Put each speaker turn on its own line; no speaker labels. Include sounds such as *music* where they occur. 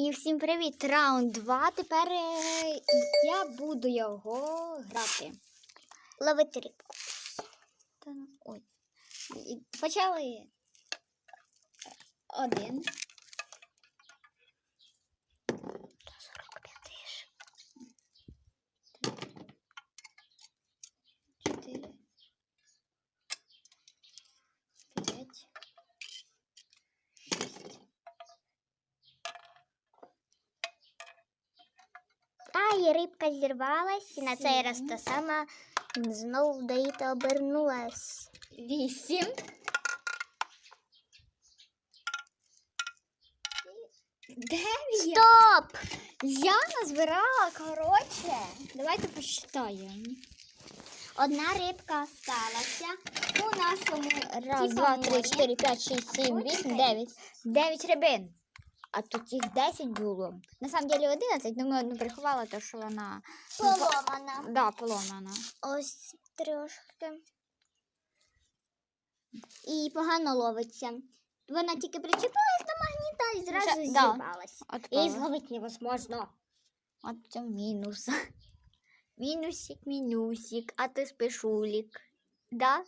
І всім привіт! Раунд 2. Тепер е, я буду його грати.
Ловити рибку.
Ну, ой. Почали. Один. Чотири. П'ять. Шість.
А, і рибка зірвалась, і на цей раз та сама знову даїта обернулась.
Вісім. Дев'ять.
Стоп!
Я назбирала, коротше. Давайте посчитаємо.
Одна рибка сталася у нашому
Раз,
типа
два, три,
морі.
чотири, п'ять, шість, сім, вісім, дев'ять. Дев'ять рибин. А тут їх десять було. На самом деле одинадцять, але ми одну приховали, тому що вона
Поломана.
да, поломана.
Ось трошки. І погано ловиться. Вона тільки причепилась до магніта і зразу
Вже- да.
І зловити невозможно.
От це мінус. *laughs* Мінусик, мінусик, а ти спешулік. Да?